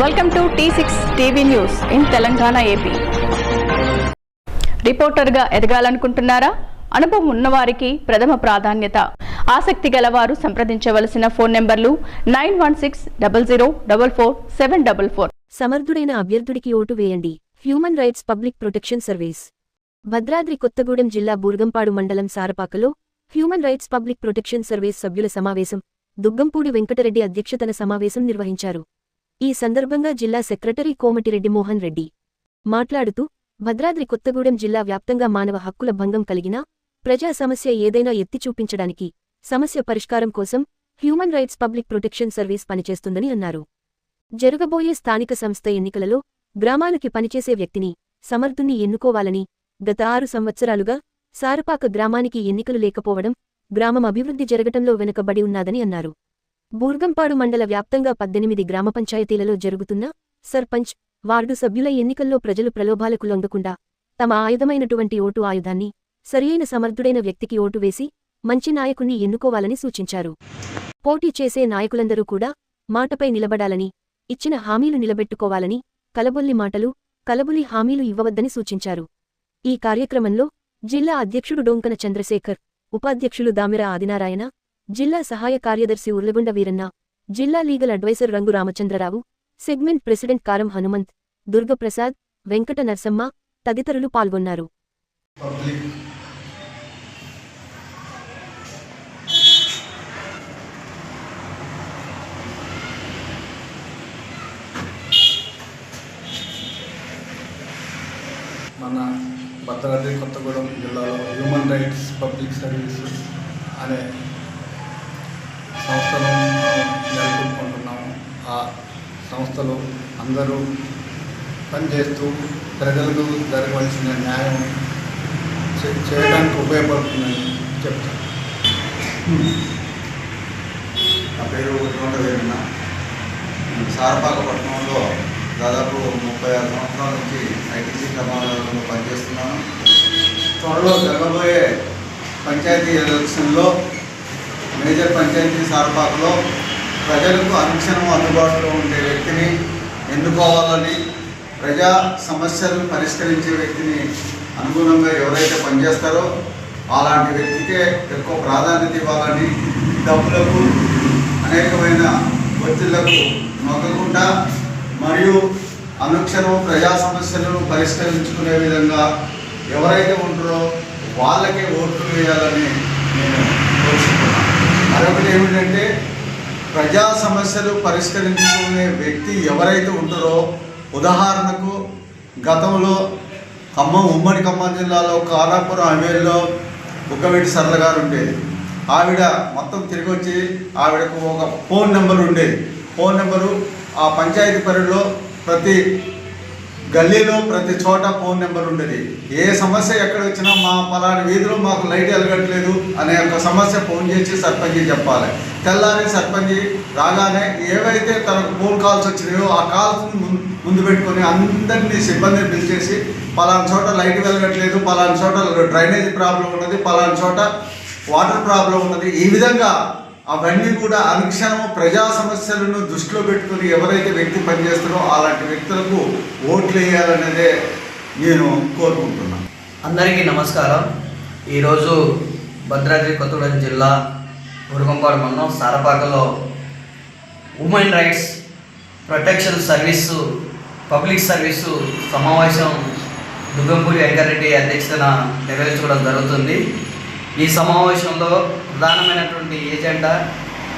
Welcome to T six TV news in Telangana AP రిపోర్టర్గా ఎదగాలనుకుంటున్నారా? అనుభవం ఉన్నవారికి ప్రథమ ప్రాధాన్యత. ఆసక్తి గలవారు సంప్రదించవలసిన ఫోన్ నెంబర్లు nine one six double zero double four seven double four. సమర్థుడైన అభ్యర్థుడికి ఓటు వేయండి. Human rights public protection service Bhadradri Kothagudem జిల్లా బూర్గంపాడు మండలం సారపాకలో human rights public protection service సభ్యుల సమావేశం. దుగ్గంపూడి వెంకటరెడ్డి అధ్యక్షతన సమావేశం నిర్వహించారు. ఈ సందర్భంగా జిల్లా సెక్రటరీ కోమటిరెడ్డి మోహన్ రెడ్డి మాట్లాడుతూ భద్రాద్రి కొత్తగూడెం జిల్లా వ్యాప్తంగా మానవ హక్కుల భంగం కలిగినా ప్రజా సమస్య ఏదైనా ఎత్తి చూపించడానికి సమస్య పరిష్కారం కోసం human rights public protection service పనిచేస్తుందని అన్నారు. జరగబోయే స్థానిక సంస్థ ఎన్నికలలో గ్రామాలకి పనిచేసే వ్యక్తిని సమర్థుణ్ణి ఎన్నుకోవాలని గత ఆరు సంవత్సరాలుగా సారపాక గ్రామానికి ఎన్నికలు లేకపోవడం గ్రామం అభివృద్ధి జరగటంలో వెనుకబడి ఉన్నాదని అన్నారు. బూర్గంపాడు మండల వ్యాప్తంగా పద్దెనిమిది గ్రామ పంచాయతీలలో జరుగుతున్న సర్పంచ్ వార్డు సభ్యుల ఎన్నికల్లో ప్రజలు ప్రలోభాలకు లొంగకుండా తమ ఆయుధమైనటువంటి ఓటు ఆయుధాన్ని సరియైన సమర్థుడైన వ్యక్తికి ఓటు వేసి మంచి నాయకుణ్ణి ఎన్నుకోవాలని సూచించారు. పోటీ చేసే నాయకులందరూ కూడా మాటపై నిలబడాలని ఇచ్చిన హామీలు నిలబెట్టుకోవాలని కలబొల్లి మాటలు కలబులి హామీలు ఇవ్వవద్దని సూచించారు. ఈ కార్యక్రమంలో జిల్లా అధ్యక్షుడు డొంకన చంద్రశేఖర్ ఉపాధ్యక్షులు దామిర ఆదినారాయణ జిల్లా సహాయ కార్యదర్శి ఉర్లగొండ వీరన్న జిల్లా లీగల్ అడ్వైజర్ రంగు రామచంద్రరావు సెగ్మెంట్ ప్రెసిడెంట్ కారం హనుమంత్ దుర్గప్రసాద్ వెంకట నరసమ్మ తదితరులు పాల్గొన్నారు. మన భద్రాద్రి కొత్తగూడెం జిల్లాలో హ్యూమన్ రైట్స్ పబ్లిక్ సర్వీస్ అనే సంస్థను నెలకొల్పుకుంటున్నాము ఆ సంస్థలో అందరూ పనిచేస్తూ ప్రజలకు జరగవలసిన న్యాయం చేయడానికి ఉపయోగపడుతుందని చెప్తాను నా పేరు ఉద్యోగ సారపాకపట్నంలో దాదాపు ముప్పై ఆరు సంవత్సరాల నుంచి ఐటీసీ ప్రమాదాలలో పనిచేస్తున్నాను. త్వరలో జరగబోయే పంచాయతీ ఎలక్షన్లో మేజర్ పంచాయతీ సార్పాకులో ప్రజలకు అనుక్షణం అందుబాటులో ఉండే వ్యక్తిని ఎన్నుకోవాలని ప్రజా సమస్యలను పరిష్కరించే వ్యక్తిని అనుగుణంగా ఎవరైతే పనిచేస్తారో అలాంటి వ్యక్తికే ఎక్కువ ప్రాధాన్యత ఇవ్వాలని డబ్బులకు అనేకమైన ఒత్తిళ్ళకు నొక్కకుండా మరియు అనుక్షణం ప్రజా సమస్యలను పరిష్కరించుకునే విధంగా ఎవరైతే ఉంటారో వాళ్ళకే ఓట్లు వేయాలని నేను కోరుకుంటున్నాను. మరొకటి ఏమిటంటే ప్రజా సమస్యలు పరిష్కరించుకునే వ్యక్తి ఎవరైతే ఉంటారో ఉదాహరణకు గతంలో ఖమ్మం ఉమ్మడి ఖమ్మం జిల్లాలో కారాపురం అమేల్లో బుక్కవెట్టి సరళ గారు ఉండేది. ఆవిడ మొత్తం తిరిగి వచ్చి ఆవిడకు ఒక ఫోన్ నెంబర్ ఉండేది. ఫోన్ నెంబరు ఆ పంచాయతీ పరిధిలో ప్రతి గల్లీలో ప్రతి చోట ఫోన్ నెంబర్ ఉండేది. ఏ సమస్య ఎక్కడ వచ్చినా మా పలాని వీధిలో మాకు లైట్ వెలగట్లేదు అనే ఒక సమస్య ఫోన్ చేసి సర్పంచ్కి చెప్పాలి. తెల్లారి సర్పంచ్ రాగానే ఏవైతే తనకు ఫోన్ కాల్స్ వచ్చినాయో ఆ కాల్స్ ముందు పెట్టుకొని అందరినీ సిబ్బందిని పిలిచేసి పలానా చోట లైట్ వెలగట్లేదు పలానా చోట డ్రైనేజ్ ప్రాబ్లం ఉన్నది పలానా చోట వాటర్ ప్రాబ్లం ఉన్నది ఈ విధంగా అవన్నీ కూడా అనుక్షణం ప్రజా సమస్యలను దృష్టిలో పెట్టుకుని ఎవరైతే వ్యక్తి పనిచేస్తారో అలాంటి వ్యక్తులకు ఓట్లు వేయాలనేదే నేను కోరుకుంటున్నాను అందరికీ నమస్కారం. ఈరోజు భద్రాద్రి కొత్తగూడెం జిల్లా ఉరుగంపాడు మండలం సారపాకలో women rights protection service public service సమావేశం దుగ్గంపూరి వెంకరెడ్డి అధ్యక్షతన నిర్వహించుకోవడం జరుగుతుంది. ఈ సమావేశంలో ప్రధానమైనటువంటి ఏజెండా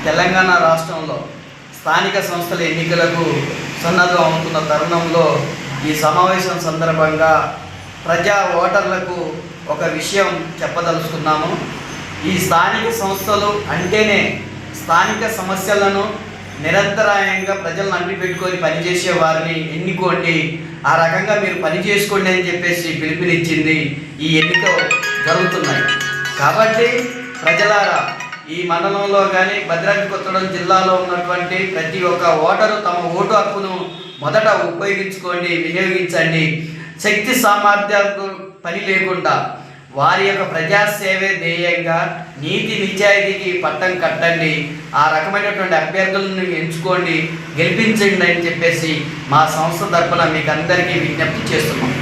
తెలంగాణ రాష్ట్రంలో స్థానిక సంస్థల ఎన్నికలకు సన్నద్ధం అవుతున్న తరుణంలో ఈ సమావేశం సందర్భంగా ప్రజా ఓటర్లకు ఒక విషయం చెప్పదలుచుకున్నాము. ఈ స్థానిక సంస్థలు అంటేనే స్థానిక సమస్యలను నిరంతరాయంగా ప్రజలను అంటి పెట్టుకొని పనిచేసే వారిని ఎన్నుకోండి. ఆ రకంగా మీరు పని చేసుకోండి అని చెప్పేసి పిలుపునిచ్చింది ఈ ఎన్నిక జరుగుతున్నాయి. కాబట్టి ప్రజలారా ఈ మండలంలో కానీ భద్రాద్రి కొత్తగూడెం జిల్లాలో ఉన్నటువంటి ప్రతి ఒక్క ఓటరు తమ ఓటు హక్కును మొదట ఉపయోగించుకోండి వినియోగించండి. శక్తి సామర్థ్యాలకు పని లేకుండా వారి యొక్క ప్రజాసేవే ధ్యేయంగా నీతి నిజాయితీకి పట్టం కట్టండి. ఆ రకమైనటువంటి అభ్యర్థులను ఎంచుకోండి గెలిపించండి అని చెప్పేసి మా సంస్థ తరఫున మీకు అందరికీ విజ్ఞప్తి చేస్తున్నాం.